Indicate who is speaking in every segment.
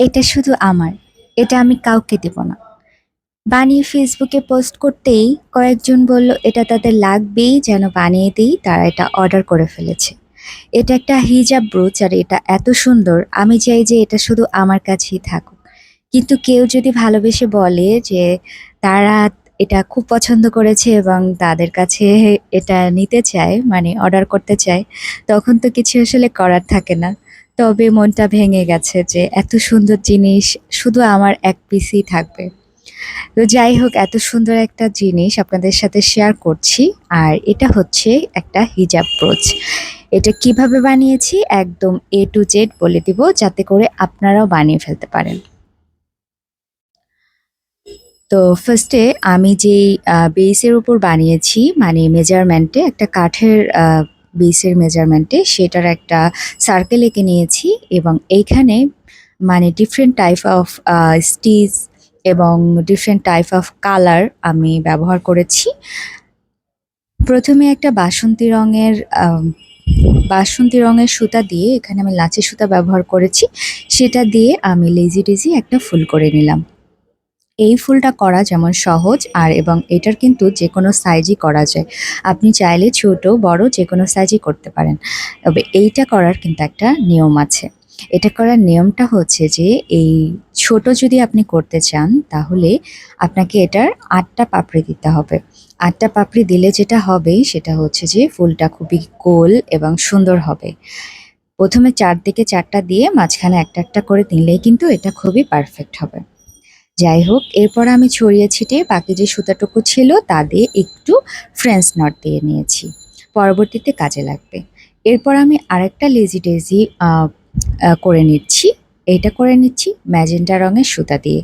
Speaker 1: এটা শুধু আমার, এটা আমি কাউকে দেব না। বানিয়ে ফেসবুকে পোস্ট করতেই কয়েকজন বলল, এটা তাদের লাগবেই যেন বানিয়ে দিই, তারা এটা অর্ডার করে ফেলেছে। এটা একটা হিজাব ব্রোচ আর এটা এত সুন্দর, আমি চাই যে এটা শুধু আমার কাছেই থাকুক। কিন্তু কেউ যদি ভালোবেসে বলে যে তারা এটা খুব পছন্দ করেছে এবং তাদের কাছে এটা নিতে চায় মানে অর্ডার করতে চায়, তখন তো কিছু আসলে করার থাকে না। তবে মনটা ভেঙে গেছে যে এত সুন্দর জিনিস শুধু আমার এক পিসই থাকবে। তো যাই হোক, এত সুন্দর একটা জিনিস আপনাদের সাথে শেয়ার করছি। আর এটা হচ্ছে একটা হিজাব ব্রোচ এটা কীভাবে বানিয়েছি একদম এ টু জেড বলে দিব, যাতে করে আপনারাও বানিয়ে ফেলতে পারেন। তো ফার্স্টে আমি যেই বেসের উপর বানিয়েছি মানে মেজারমেন্টে একটা কাঠের বেসের মেজারমেন্টে সেটার একটা সার্কেল এঁকে নিয়েছি এবং এইখানে মানে ডিফারেন্ট টাইপ অফ স্টিচ এবং ডিফারেন্ট টাইপ অফ কালার আমি ব্যবহার করেছি। প্রথমে একটা বাসন্তী রঙের বাসন্তী রঙের সুতা দিয়ে এখানে আমি লাচি সুতা ব্যবহার করেছি। সেটা দিয়ে আমি লেজি ডেজি একটা ফুল করে নিলাম। এই ফুলটা করা যেমন সহজ, আর এবং এটার কিন্তু যে কোনো সাইজই করা যায়। আপনি চাইলে ছোট, বড় যে কোনো সাইজই করতে পারেন। তবে এইটা করার কিন্তু একটা নিয়ম আছে। এটা করার নিয়মটা হচ্ছে যে, এই ছোট যদি আপনি করতে চান, তাহলে আপনাকে এটার আটটা পাপড়ি দিতে হবে। আটটা পাপড়ি দিলে যেটা হবে, সেটা হচ্ছে যে, ফুলটা খুবই গোল এবং সুন্দর হবে। প্রথমে চারদিকে চারটা দিয়ে মাঝখানে একটা একটা করে দিলেই কিন্তু এটা খুবই পারফেক্ট হবে। যাই হোক এরপর আমি ছড়িয়ে ছিটিয়ে বাকি যে সুতাটুকু ছিল তা দিয়ে একটু ফ্রেঞ্চ নট দিয়ে নিয়েছি। পরবর্তীতে কাজে লাগবে। এরপর আমি আরেকটা লেজি ডেজি করে নিচ্ছি। এটা করে নিচ্ছি ম্যাজেন্টা রঙের সুতা দিয়ে।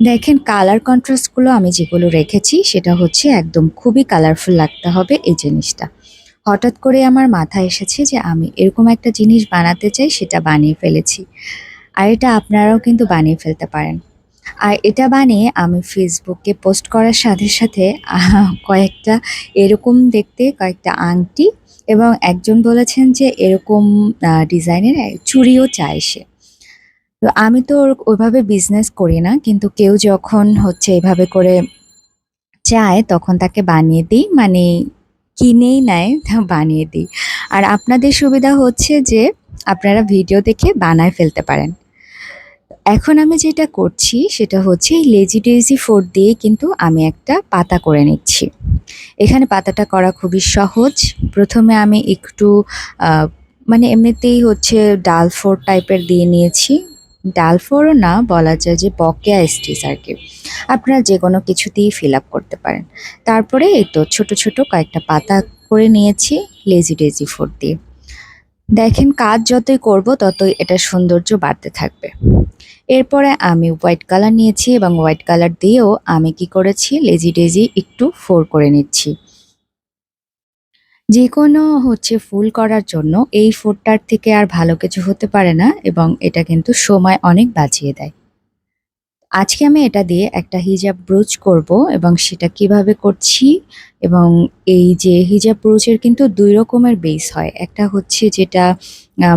Speaker 1: দেখেন কালার কন্ট্রাস্টগুলো আমি যেগুলো রেখেছি, সেটা হচ্ছে একদম খুবই কালারফুল লাগতে হবে এই জিনিসটা। হঠাৎ করে আমার মাথায় এসেছে যে আমি এরকম একটা জিনিস বানাতে চাই, সেটা বানিয়ে ফেলেছি। আর এটা আপনারাও কিন্তু বানিয়ে ফেলতে পারেন। আর এটা বানিয়ে আমি ফেসবুকে পোস্ট করার সাথে সাথে কয়েকটা এরকম দেখতে, কয়েকটা আংটি এবং একজন বলেছেন যে এরকম ডিজাইনের চুড়িও চায় সে। তো আমি তো ওইভাবে বিজনেস করি না, কিন্তু কেউ যখন হচ্ছে এভাবে করে চায়, তখন তাকে বানিয়ে দিই মানে কিনেই নেয়, তা বানিয়ে দিই। আর আপনাদের সুবিধা হচ্ছে যে, আপনারা ভিডিও দেখে বানায় ফেলতে পারেন। এখন আমি যেটা করছি সেটা হচ্ছে এই লেজি ডেজি ফোর দিয়ে কিন্তু আমি একটা পাতা করে নিচ্ছি। এখানে পাতাটা করা খুবই সহজ। প্রথমে আমি একটু মানে এমনিতেই হচ্ছে ডাল ফোর টাইপের দিয়ে নিয়েছি। ডাল ফোরও না, বলা যায় যে বকেয়া স্টিচ আর কি। আপনারা যে কোনো কিছুতেই ফিল আপ করতে পারেন। তারপরে এই তো ছোট ছোট কয়েকটা পাতা করে নিয়েছি লেজি ডেজি ফোর দিয়ে। দেখেন কাজ যতই করব, ততই এটা সৌন্দর্য বাড়তে থাকবে। এরপরে আমি হোয়াইট কালার নিয়েছি এবং হোয়াইট কালার দিয়েও আমি কি করেছি, লেজি ডেজি একটু ফোর করে নিচ্ছি। যে কোনো হচ্ছে ফুল করার জন্য এই ফোরটার থেকে আর ভালো কিছু হতে পারে না এবং এটা কিন্তু সময় অনেক বাঁচিয়ে দেয়। আজকে আমি এটা দিয়ে একটা হিজাব ব্রোচ করব এবং সেটা কীভাবে করছি এবং এই যে হিজাব ব্রোচের কিন্তু দুই রকমের বেস হয়। একটা হচ্ছে যেটা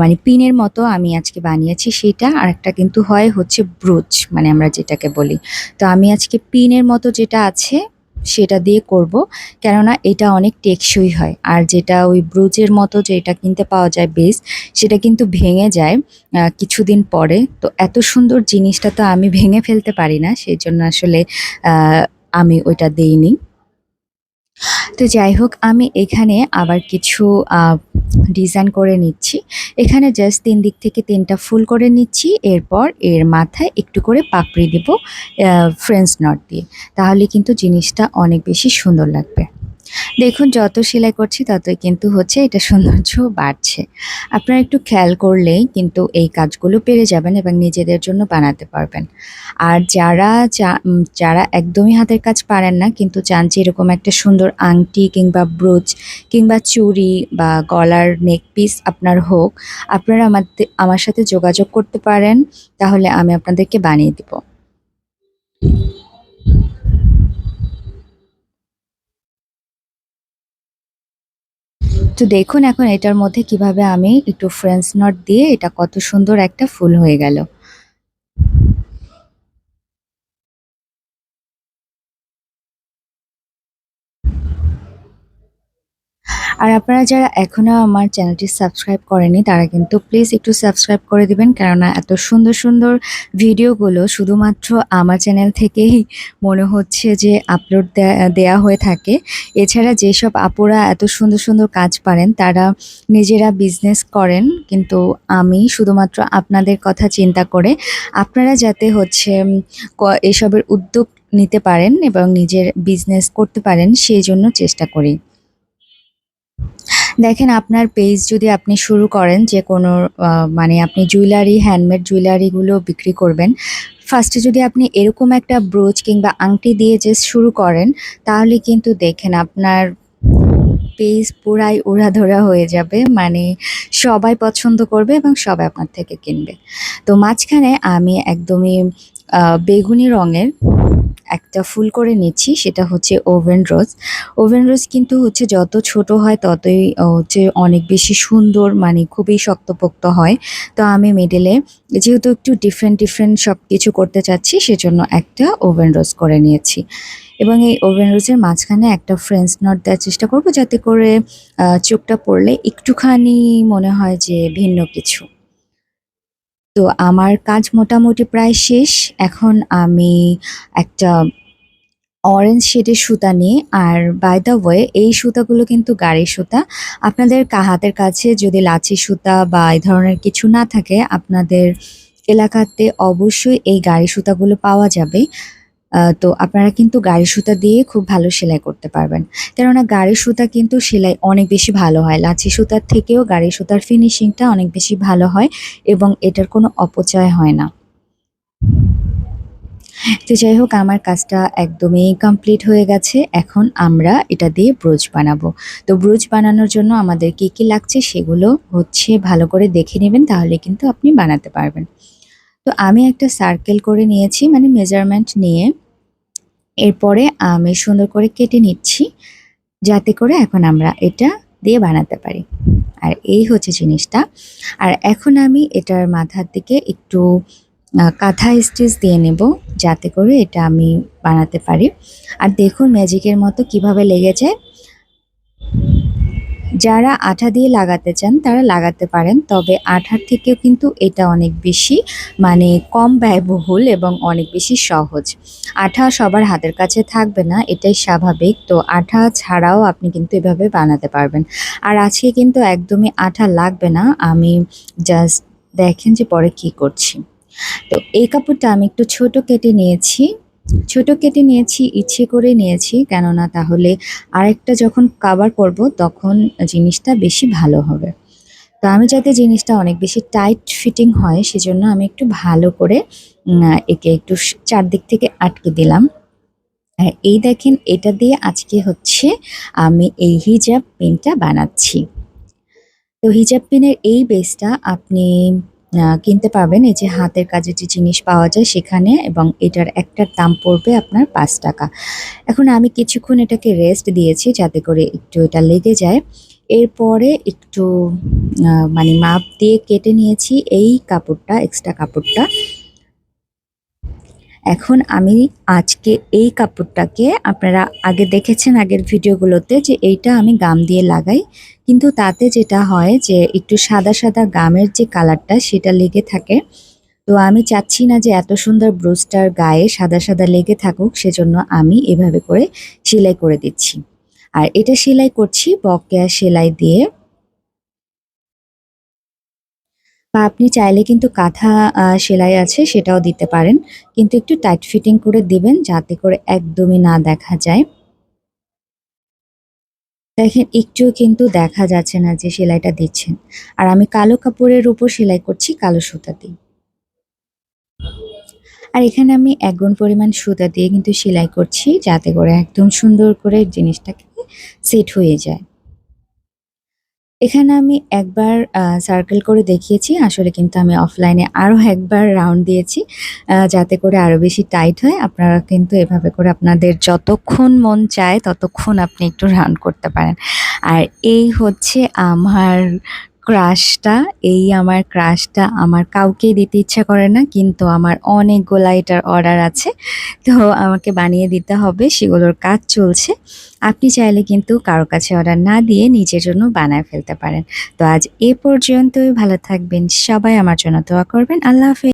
Speaker 1: মানে পিনের মতো আমি আজকে বানিয়েছি সেটা, আর একটা কিন্তু হয় হচ্ছে ব্রোচ মানে আমরা যেটাকে বলি। তো আমি আজকে পিনের মতো যেটা আছে সেটা দিয়ে করব। কেননা এটা অনেক টেকসই হয়। আর যেটা ওই ব্রুজের মতো যেটা কিনতে পাওয়া যায় বেস, সেটা কিন্তু ভেঙে যায় কিছুদিন পরে। তো এত সুন্দর জিনিসটা তো আমি ভেঙে ফেলতে পারি না সেই জন্য আসলে আমি ওইটা দেইনি। তো যাই হোক, আমি এখানে আবার কিছু ডিজাইন করে নিচ্ছি। এখানে জাস্ট তিন দিক থেকে তিনটা ফুল করে নিচ্ছি। এরপর এর মাথায় একটু করে পাপড়ি দেব ফ্রেঞ্চ নট দিয়ে। তাহলে কিন্তু জিনিসটা অনেক বেশি সুন্দর লাগবে। দেখুন, যত সেলাই করছি, ততই কিন্তু হচ্ছে এটা সৌন্দর্য বাড়ছে। আপনারা একটু খেয়াল করলেই কিন্তু এই কাজগুলো পেরে যাবেন এবং নিজেদের জন্য বানাতে পারবেন। আর যারা যারা একদমই হাতের কাজ পারেন না, কিন্তু চান যে এরকম একটা সুন্দর আংটি কিংবা ব্রোচ কিংবা চুড়ি বা গলার নেক পিস আপনার হোক, আপনারা আমার আমার সাথে যোগাযোগ করতে পারেন। তাহলে আমি আপনাদেরকে বানিয়ে দিব। তো দেখুন এখন এটার মধ্যে কীভাবে আমি একটু ফ্রেঞ্চ নট দিয়ে এটা কত সুন্দর একটা ফুল হয়ে গেল। আর আপনারা যারা এখনও আমার চ্যানেলটি সাবস্ক্রাইব করেনি তারা কিন্তু প্লিজ একটু সাবস্ক্রাইব করে দিবেন। কেননা এত সুন্দর সুন্দর ভিডিওগুলো শুধুমাত্র আমার চ্যানেল থেকেই মনে হচ্ছে যে আপলোড দেয়া হয়ে থাকে। এছাড়া যেসব আপুরা এত সুন্দর সুন্দর কাজ পারেন, তারা নিজেরা বিজনেস করেন। কিন্তু আমি শুধুমাত্র আপনাদের কথা চিন্তা করে আপনারা যাতে হচ্ছে এসবের উদ্যোগ নিতে পারেন এবং নিজের বিজনেস করতে পারেন, সেই জন্য চেষ্টা করি। দেখেন, আপনার পেজ যদি আপনি শুরু করেন যে কোনো মানে আপনি জুয়েলারি হ্যান্ডমেড জুয়েলারিগুলো বিক্রি করবেন ফার্স্টে যদি আপনি এরকম একটা ব্রোচ কিংবা আংটি দিয়ে যে শুরু করেন, তাহলে কিন্তু দেখেন আপনার পেজ পুরাই উড়াধরা হয়ে যাবে। মানে সবাই পছন্দ করবে এবং সবাই আপনার থেকে কিনবে। তো মাঝখানে আমি একদমই বেগুনি রঙের একটা ফুল করে নিচ্ছি, সেটা হচ্ছে ওভেন রোজ। ওভেন রোজ কিন্তু হচ্ছে যত ছোট হয় ততই হচ্ছে অনেক বেশি সুন্দর মানে খুবই শক্তপোক্ত হয়। তো আমি মিডেলে যেহেতু একটু ডিফারেন্ট ডিফারেন্ট সব কিছু করতে চাচ্ছি, সেজন্য একটা ওভেন রোজ করে নিয়েছি। এবং এই ওভেন রোজের মাঝখানে একটা ফ্রেঞ্চ নট দেওয়ার চেষ্টা করব, যাতে করে চোখটা পড়লে একটুখানি মনে হয় যে ভিন্ন কিছু। তো আমার কাজ মোটামুটি প্রায় শেষ। এখন আমি একটা অরেঞ্জ শেডের সুতা নিয়ে আর বাই দ্য ওয়ে এই সুতাগুলো কিন্তু গাড়ির সুতা। আপনাদের হাতের কাছে যদি লাচি সুতা বা এই ধরনের কিছু না থাকে, আপনাদের এলাকাতে অবশ্যই এই গাড়ি সুতাগুলো পাওয়া যাবে। তো আপনারা কিন্তু গাড়ি সুতা দিয়ে খুব ভালো সেলাই করতে পারবেন। কেননা গাড়ি সুতা কিন্তু সেলাই অনেক বেশি ভালো হয়। লাচি সুতার থেকেও গাড়ি সুতার ফিনিশিংটা অনেক বেশি ভালো হয় এবং এটার কোনো অপচয় হয় না। তো যাই হোক, আমার কাজটা একদমই কমপ্লিট হয়ে গেছে। এখন আমরা এটা দিয়ে ব্রোচ বানাবো। তো ব্রোচ বানানোর জন্য আমাদের কি কি লাগছে সেগুলো হচ্ছে ভালো করে দেখে নেবেন, তাহলে কিন্তু আপনি বানাতে পারবেন। তো আমি একটা সার্কেল করে নিয়েছি মানে মেজারমেন্ট নিয়ে। এরপরে আমি সুন্দর করে কেটে নিচ্ছি, যাতে করে এখন আমরা এটা দিয়ে বানাতে পারি। আর এই হচ্ছে জিনিসটা। আর এখন আমি এটার মাথার দিকে একটু কাঁথা স্টিচ দিয়ে নেব, যাতে করে এটা আমি বানাতে পারি। আর দেখুন ম্যাজিকের মতো কীভাবে লেগে যায় যারা আঠা দিয়ে লাগাতে চান, তারা লাগাতে পারেন। তবে আঠার থেকেও কিন্তু এটা অনেক বেশি মানে কম ব্যয়বহুল এবং অনেক বেশি সহজ। আঠা সবার হাতের কাছে থাকবে না, এটাই স্বাভাবিক। তো আঠা ছাড়াও আপনি কিন্তু এভাবে বানাতে পারবেন। আর আজকে কিন্তু একদমই আঠা লাগবে না, আমি জাস্ট দেখেন যে পরে কি করছি। তো এই কাপড়টা আমি একটু ছোট কেটে নিয়েছি। ছোট কেটে নিয়েছি, ইচ্ছে করে নিয়েছি, কেননা তাহলে আরেকটা যখন কাবার করব, তখন জিনিসটা বেশি ভালো হবে। তো আমি যাতে জিনিসটা অনেক বেশি টাইট ফিটিং হয়, সেজন্য আমি একটু ভালো করে একে একটু চারদিক থেকে আটকে দিলাম। এই দেখেন, এটা দিয়ে আজকে হচ্ছে আমি এই হিজাব পিনটা বানাচ্ছি। তো হিজাব পিনের এই বেসটা আপনি কিনতে পাবেন এই যে হাতের কাজে যে জিনিস পাওয়া যায় সেখানে এবং এটার একটার দাম পড়বে আপনার পাঁচ টাকা। এখন আমি কিছুক্ষণ এটাকে রেস্ট দিয়েছি যাতে করে একটু এটা লেগে যায়। এরপরে একটু মানে মাপ দিয়ে কেটে নিয়েছি। এই কাপড়টা এক্সট্রা কাপড়টা এখন আমি আজকে এই কাপড়টাকে আপনারা আগে দেখেছেন আগের ভিডিওগুলোতে যে এইটা আমি গাম দিয়ে লাগাই। কিন্তু তাতে যেটা হয় যে একটু সাদা সাদা গামের যে কালারটা সেটা লেগে থাকে। তো আমি চাচ্ছি না যে এত সুন্দর ব্রুজটার গায়ে সাদা সাদা লেগে থাকুক, সেজন্য আমি এভাবে করে সেলাই করে দিচ্ছি। আর এটা সেলাই করছি বকেয়া সেলাই দিয়ে। বা আপনি চাইলে কিন্তু কাঁথা সেলাই আছে সেটাও দিতে পারেন। কিন্তু একটু টাইট ফিটিং করে দিবেন যাতে করে একদমই না দেখা যায়। দেখেন, একটুও কিন্তু দেখা যাচ্ছে না যে সেলাইটা দিচ্ছেন। আর আমি কালো কাপড়ের উপর সেলাই করছি কালো সুতা দিয়ে। আর এখানে আমি এক গুণ পরিমাণ সুতা দিয়ে কিন্তু সেলাই করছি যাতে করে একদম সুন্দর করে জিনিসটাকে সেট হয়ে যায়। এখানে আমি একবার সার্কেল করে দেখিয়েছি। আসলে কিন্তু আমি অফলাইনে আরও একবার রাউন্ড দিয়েছি। যাতে করে আরও বেশি টাইট হয়। আপনারা কিন্তু এভাবে করে আপনাদের যতক্ষণ মন চায়, ততক্ষণ আপনি একটু রাউন্ড করতে পারেন। আর এই হচ্ছে আমার ক্রাশটা। এই আমার ক্রাশটা আমার কাউকেই দিতে ইচ্ছা করে না। কিন্তু আমার অনেকগুলা এটার অর্ডার আছে। তো আমাকে বানিয়ে দিতে হবে। সেগুলোর কাজ চলছে। আপনি চাইলে কিন্তু কারও কাছে অর্ডার না দিয়ে নিজের জন্য বানায় ফেলতে পারেন। তো আজ এ পর্যন্তই। ভালো থাকবেন। সবাই, আমার জন্য দোয়া করবেন। আল্লাহ হাফেজ।